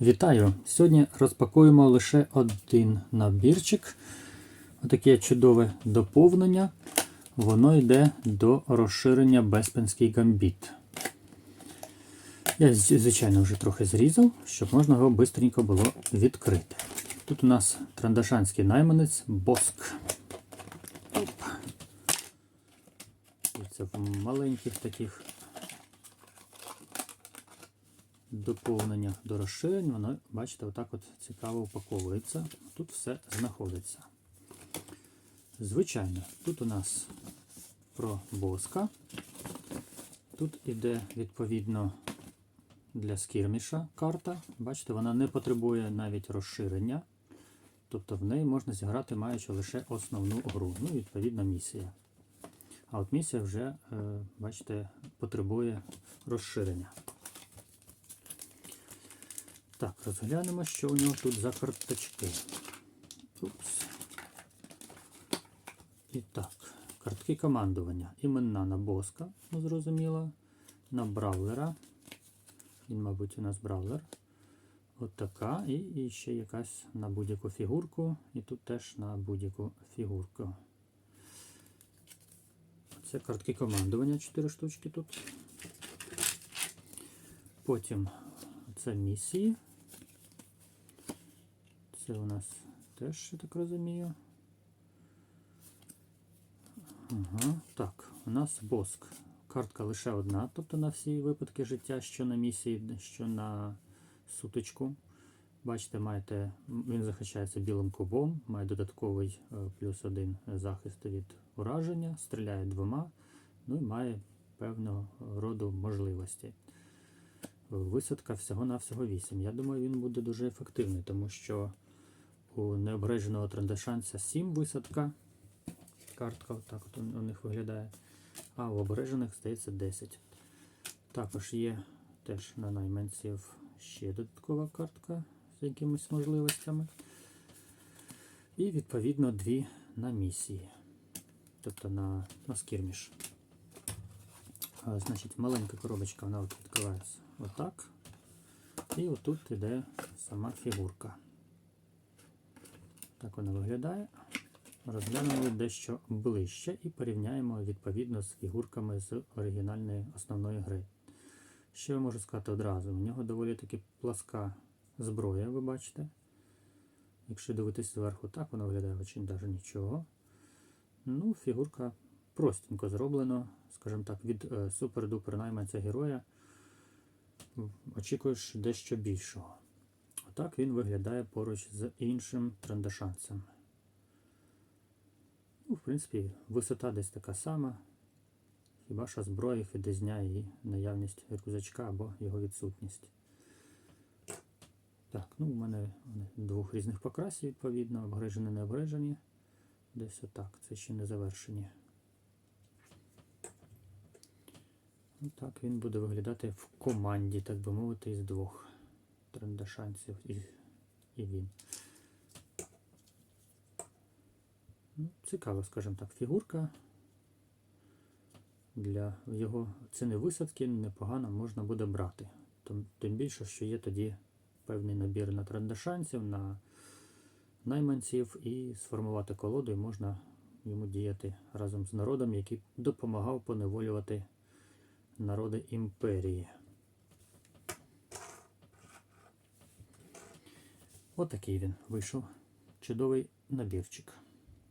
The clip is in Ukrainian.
Вітаю! Сьогодні розпакуємо лише один набірчик. Отаке чудове доповнення. Воно йде до розширення Беспенський гамбіт. Я, звичайно, вже трохи зрізав, щоб можна його швидко було відкрити. Тут у нас трандашанський найманець Боск. Це в маленьких таких доповнення до розширень, воно, бачите, отак от цікаво упаковується. Тут все знаходиться. Звичайно, тут у нас про боска. Тут іде відповідно для скірміша карта. Бачите, вона не потребує навіть розширення. Тобто в неї можна зіграти, маючи лише основну гру. Ну, відповідно, місія. А от місія вже, е, бачите, потребує розширення. Так, розглянемо, що у нього тут за карточки. Упс. І так, картки командування. Іменна на боска, ну, зрозуміло. На бравлера. Він, мабуть, у нас бравлер. От така. І, і ще якась на будь-яку фігурку. І тут теж на будь-яку фігурку. Це картки командування, 4 штучки тут. Потім це місії. Це у нас теж, я так розумію. Ага, Так, у нас боск. Картка лише одна, тобто на всі випадки життя, що на місії, що на сутичку. Бачите, маєте, він захищається білим кубом, має додатковий е, плюс один захист від ураження, стріляє двома, ну і має певного роду можливості. Висадка всього-навсього 8. Я думаю, він буде дуже ефективний, тому що у необереженого трендашанця 7 висадка. Картка отак от у них виглядає. А у обережених здається 10. Також є теж на найманців ще додаткова картка з якимись можливостями. І відповідно дві на місії. Тобто на, на скірміш. А, Значить, маленька коробочка вона от відкривається отак. І отут іде сама фігурка. Так вона виглядає. Розглянемо дещо ближче і порівняємо відповідно з фігурками з оригінальної основної гри. Що я можу сказати одразу? У нього доволі таки пласка зброя, ви бачите. Якщо дивитися зверху, так вона виглядає дуже навіть нічого. Ну, фігурка простенько зроблена, скажімо так, від е, супер-дупер найманця героя. Очікуєш дещо більшого. Отак він виглядає поруч з іншим трандашанцем. Ну, в принципі, висота десь така сама. Хіба що зброя відрізняє її наявність рюкзачка або його відсутність. Так, ну у мене двох різних покрасів, відповідно, обгрежені, не обгрежені. Десь отак, це ще не завершені. Так він буде виглядати в команді, так би мовити, із двох трендашанців і, і він. Ну, Цікава, скажімо так, фігурка. Для його ціни висадки непогано можна буде брати. Тим, тим більше, що є тоді певний набір на трендашанців, на найманців, і сформувати колоду і можна йому діяти разом з народом, який допомагав поневолювати народи імперії. Отакий він вийшов. Чудовий набірчик.